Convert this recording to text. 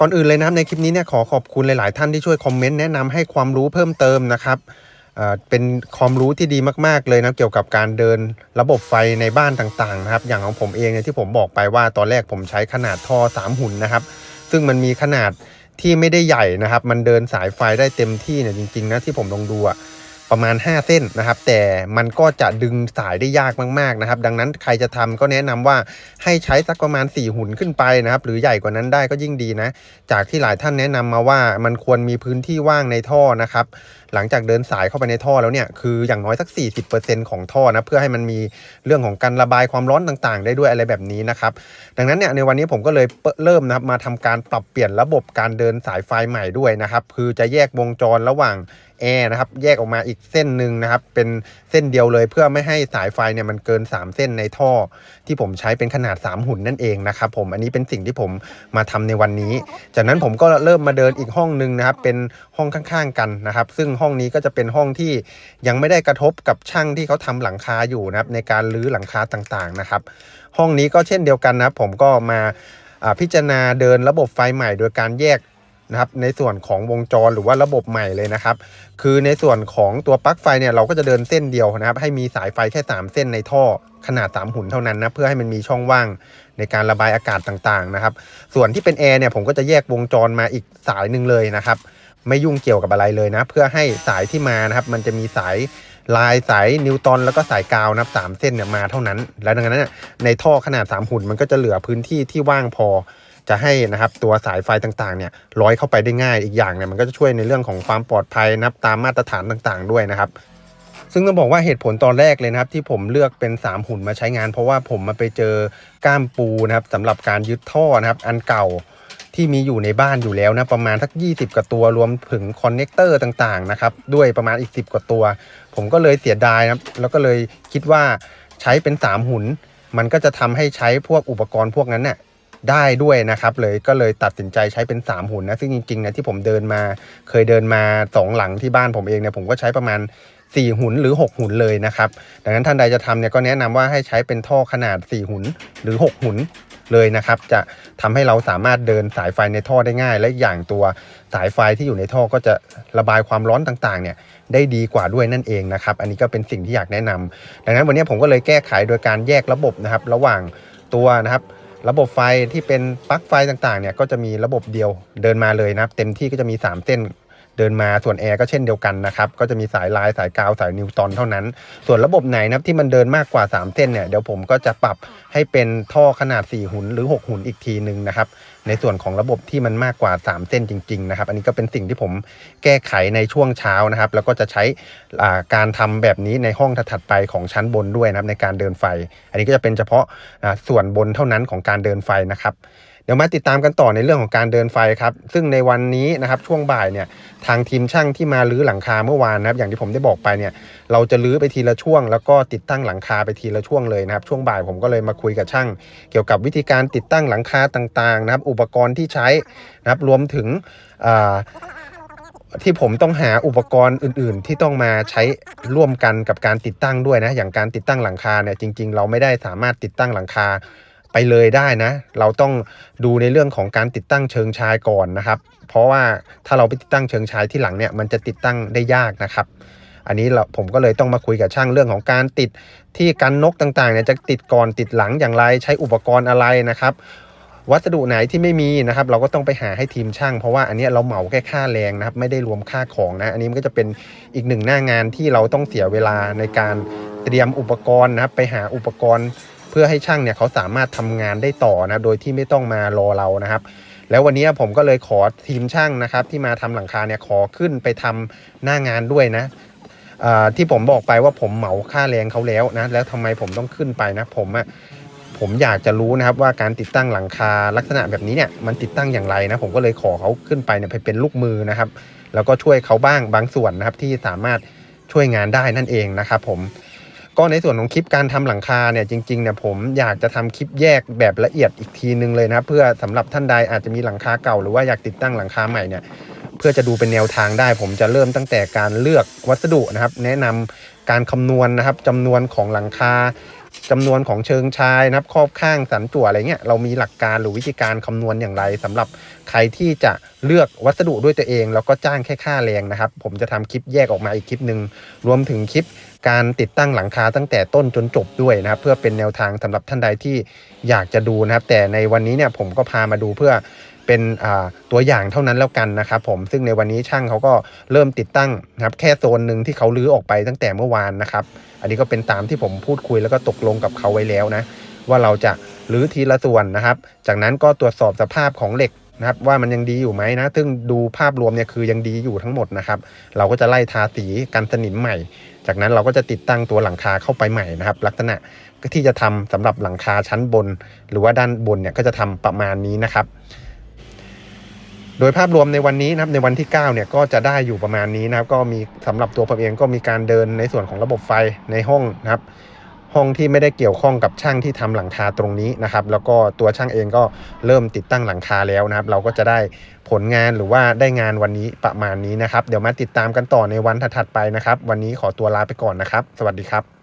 ก่อนอื่นเลยนะครับในคลิปนี้เนี่ยขอขอบคุณหลาย ๆ ท่านที่ช่วยคอมเมนต์แนะนำให้ความรู้เพิ่มเติมนะครับเอ่อเป็นความรู้ที่ดีมาก ๆ เลยนะเกี่ยวกับการเดินระบบไฟในบ้านต่าง ๆ นะครับ อย่างของผมเองเนี่ยที่ผมบอกไปว่าตอนแรกผมใช้ขนาดท่อ 3 หุ่นนะครับ ซึ่งมันมีขนาดที่ไม่ได้ใหญ่นะครับ มันเดินสายไฟได้เต็มที่เนี่ยจริง ๆ นะที่ผมลองดูอะ ประมาณ 5 เส้นนะครับ แต่มันก็จะดึงสายได้ยากมากๆนะครับ ดังนั้นใครจะทำก็แนะนำว่าให้ใช้สักประมาณ 4 หุ่นขึ้นไปนะครับ หรือใหญ่กว่านั้นได้ก็ยิ่งดีนะ จากที่หลายท่านแนะนำมาว่ามันควรมีพื้นที่ว่างในท่อนะครับ หลังจากเดินสายเข้าไปในท่อแล้วเนี่ย คืออย่างน้อยสัก 40%ของท่อนะเพื่อให้มันมีเรื่องของการระบายความร้อนต่างๆ ได้ด้วยอะไรแบบนี้นะครับ ดังนั้นเนี่ยในวันนี้ผมก็เลยเริ่มนะครับมาทำการปรับเปลี่ยนระบบการเดินสายไฟใหม่ด้วยนะครับ คือจะแยกวงจรระหว่าง แอร์นะครับแยกออกมาอีกเส้นหนึ่งนะครับ เป็นเส้นเดียวเลยเพื่อไม่ให้สายไฟเนี่ยมันเกิน 3 เส้นในท่อ ที่ผมใช้เป็นขนาด 3 หุ่นนั่นเองนะครับผมอันนี้เป็นสิ่งที่ผมมาทำในวันนี้ จากนั้นผมก็เริ่มมาเดินอีกห้องหนึ่งนะครับ เป็นห้องข้างๆกันนะครับ ซึ่งห้องนี้ก็จะเป็นห้องที่ยังไม่ได้กระทบกับช่างที่เขาทำหลังคาอยู่นะครับ ในการรื้อหลังคาต่างๆนะครับ ห้องนี้ก็เช่นเดียวกันนะครับผมก็มาพิจารณาเดินระบบไฟใหม่โดยการแยก นะครับในส่วนของวงจรหรือว่าระบบใหม่เลยนะครับ คือในส่วนของตัวปลั๊กไฟเนี่ยเราก็จะเดินเส้นเดียวนะครับ ให้มีสายไฟแค่ 3 เส้นในท่อขนาด 3 หุ่นเท่านั้นนะเพื่อให้มันมีช่องว่างในการระบายอากาศต่างๆนะครับ ส่วนที่เป็นแอร์เนี่ยผมก็จะแยกวงจรมาอีกสายหนึ่งเลยนะครับ ไม่ยุ่งเกี่ยวกับอะไรเลยนะ เพื่อให้สายที่มานะครับ มันจะมีสายลายสายนิวตอนแล้วก็สายกาวนะครับสามเส้นเนี่ยมาเท่านั้น แล้วดังนั้นในท่อขนาด 3 หุ่นมันก็จะเหลือพื้นที่ที่ว่างพอ จะให้นะครับตัวสายไฟต่างๆเนี่ยร้อยเข้าไปได้ง่ายอีกอย่างเนี่ยมันก็จะช่วยในเรื่องของความปลอดภัยนับตามมาตรฐานต่างๆ ด้วยนะครับซึ่งต้องบอกว่าเหตุผลตอนแรกเลยนะครับ ที่ผมเลือกเป็น 3 หุ่นมาใช้งาน เพราะว่าผมมาไปเจอก้ามปูนะครับสำหรับการยึดท่อนะครับ อันเก่าที่มีอยู่ในบ้านอยู่แล้วนะประมาณสัก 20 กว่าตัวรวมถึงคอนเนคเตอร์ต่างๆนะครับด้วยประมาณอีก 10 กว่าตัว ผมก็เลยเสียดายนะครับแล้วก็เลยคิดว่าใช้เป็น 3 หุ่น มันก็จะทำให้ใช้พวกอุปกรณ์พวกนั้นน่ะ ได้ด้วยนะครับเลยก็เลยตัดสินใจใช้เป็น 3 หุ่นนะซึ่งจริงๆนะที่ผมเดินมาเคยเดินมาสองหลังที่บ้านผมเองเนี่ยผมก็ใช้ประมาณ 4 หุ่นหรือ 6 หุ่นเลยนะครับดังนั้นท่านใดจะทำเนี่ยก็แนะนำว่าให้ใช้เป็นท่อขนาด 4 หุ่นหรือ 6 หุ่นเลยนะครับจะทำให้เราสามารถเดินสายไฟในท่อได้ง่าย และอีกอย่างตัวสายไฟที่อยู่ในท่อก็จะระบายความร้อนต่างๆเนี่ยได้ดีกว่าด้วยนั่นเองนะครับ อันนี้ก็เป็นสิ่งที่อยากแนะนำดังนั้นวันนี้ผมก็เลยแก้ไขโดยการแยกระบบนะครับ ระหว่างตัวนะครับ ระบบไฟที่เป็นปลั๊กไฟต่างๆเนี่ยก็จะมีระบบเดียวเดินมาเลยนะครับ เต็มที่ก็จะมี 3 เส้น เดินมาส่วนแอร์ก็เช่นเดียวกันนะครับก็จะมีสายลายสายกาวสายนิวตอนเท่านั้น ส่วนระบบไหนนะครับที่มันเดินมากกว่า 3 เส้นเนี่ยเดี๋ยวผมก็จะปรับให้เป็นท่อขนาด 4 หุนหรือ 6 หุนอีกทีหนึ่งนะครับในส่วนของระบบที่มันมากกว่า 3 เส้นจริงๆนะครับอันนี้ก็เป็นสิ่งที่ผมแก้ไขในช่วงเช้านะครับ แล้วก็จะใช้การทำแบบนี้ในห้องถัดไปของชั้นบนด้วยนะครับในการเดินไฟ อันนี้ก็จะเป็นเฉพาะส่วนบนเท่านั้นของการเดินไฟนะครับ ดี๋ยวมาติดตามกันต่อในเรื่องของการเดินไฟครับ ซึ่งในวันนี้นะครับช่วงบ่ายเนี่ยทางทีมช่างที่มารื้อหลังคาเมื่อวานนะครับ อย่างที่ผมได้บอกไปเนี่ยเราจะรื้อไปทีละช่วง แล้วก็ติดตั้งหลังคาไปทีละช่วงเลยนะครับ ช่วงบ่ายผมก็เลยมาคุยกับช่าง เกี่ยวกับวิธีการติดตั้งหลังคาต่างๆนะครับ อุปกรณ์ที่ใช้นะครับรวมถึงที่ผมต้องหาอุปกรณ์อื่น ๆ ที่ต้องมาใช้ร่วมกันกับการติดตั้งด้วยนะอย่างการติดตั้งหลังคาเนี่ยจริง ๆ เราไม่ได้สามารถติดตั้งหลังคา ไปเลยได้นะ เราต้องดูในเรื่องของการติดตั้งเชิงชายก่อนนะครับ เพราะว่าถ้าเราไปติดตั้งเชิงชายที่หลังเนี่ยมันจะติดตั้งได้ยากนะครับ อันนี้เราผมก็เลยต้องมาคุยกับช่างเรื่องของการติดที่กันนกต่างๆเนี่ยจะติดก่อนติดหลังอย่างไรใช้อุปกรณ์อะไรนะครับ วัสดุไหนที่ไม่มีนะครับ เราก็ต้องไปหาให้ทีมช่าง เพราะว่าอันนี้เราเหมาแค่ค่าแรงนะครับ ไม่ได้รวมค่าของนะ อันนี้มันก็จะเป็นอีกหนึ่งหน้างานที่เราต้องเสียเวลาในการเตรียมอุปกรณ์นะครับไปหาอุปกรณ์ เพื่อให้ช่างเนี่ยเขาสามารถทำงานได้ต่อนะโดยที่ไม่ต้องมารอเรานะครับ แล้ววันนี้ผมก็เลยขอทีมช่างนะครับ ที่มาทำหลังคาเนี่ยขอขึ้นไปทำหน้างานด้วยนะที่ผมบอกไปว่าผมเหมาค่าแรงเขาแล้วนะแล้วทำไมผมต้องขึ้นไปนะผมอะผมอยากจะรู้นะครับว่าการติดตั้งหลังคาลักษณะแบบนี้เนี่ยมันติดตั้งอย่างไรนะผมก็เลยขอเขาขึ้นไปเนี่ยไปเป็นลูกมือนะครับ แล้วก็ช่วยเขาบ้างบางส่วนนะครับที่สามารถช่วยงานได้นั่นเองนะครับผม ก็ในส่วนของคลิปการทำหลังคาเนี่ยจริงๆเนี่ยผมอยากจะทำคลิปแยกแบบละเอียดอีกทีนึงเลยนะเพื่อสำหรับท่านใดอาจจะมีหลังคาเก่าหรือว่าอยากติดตั้งหลังคาใหม่เนี่ยเพื่อจะดูเป็นแนวทางได้ ผมจะเริ่มตั้งแต่การเลือกวัสดุนะครับ แนะนำการคำนวณนะครับจำนวนของหลังคา จำนวนของเชิงชายนับครอบข้างสันจั่วอะไรเงี้ยเรามีหลักการหรือวิธีการคำนวณอย่างไรสำหรับใครที่จะเลือกวัสดุด้วยตัวเอง แล้วก็จ้างแค่ค่าแรงนะครับ ผมจะทำคลิปแยกออกมาอีกคลิปหนึ่งรวมถึงคลิปการติดตั้งหลังคาตั้งแต่ต้นจนจบด้วยนะครับ เพื่อเป็นแนวทางสำหรับท่านใดที่อยากจะดูนะครับ แต่ในวันนี้เนี่ยผมก็พามาดูเพื่อ เป็นตัวอย่างเท่านั้นแล้วกันนะครับผมซึ่งในวันนี้ช่างเขาก็เริ่มติดตั้งนะครับแค่โซนหนึ่งที่เขาลื้อออกไปตั้งแต่เมื่อวานนะครับ อันนี้ก็เป็นตามที่ผมพูดคุยแล้วก็ตกลงกับเขาไว้แล้วนะ ว่าเราจะรื้อทีละส่วนนะครับ จากนั้นก็ตรวจสอบสภาพของเหล็กนะครับว่ามันยังดีอยู่ไหมนะ ซึ่งดูภาพรวมเนี่ยคือยังดีอยู่ทั้งหมดนะครับ เราก็จะไล่ทาสีกันสนิมใหม่ จากนั้นเราก็จะติดตั้งตัวหลังคาเข้าไปใหม่นะครับ ลักษณะที่จะทำสำหรับหลังคาชั้นบน หรือว่าด้านบนเนี่ยก็จะทำประมาณนี้นะครับ โดยภาพรวมในวันนี้นะครับในวันที่9เนี่ยก็จะได้อยู่ประมาณนี้นะครับก็มีสำหรับตัวผมเองก็มีการเดินในส่วนของระบบไฟในห้องนะครับห้องที่ไม่ได้เกี่ยวข้องกับช่างที่ทำหลังคาตรงนี้นะครับ แล้วก็ตัวช่างเองก็เริ่มติดตั้งหลังคาแล้วนะครับ เราก็จะได้ผลงานหรือว่าได้งานวันนี้ประมาณนี้นะครับ เดี๋ยวมาติดตามกันต่อในวันถัดๆไปนะครับ วันนี้ขอตัวลาไปก่อนนะครับ สวัสดีครับ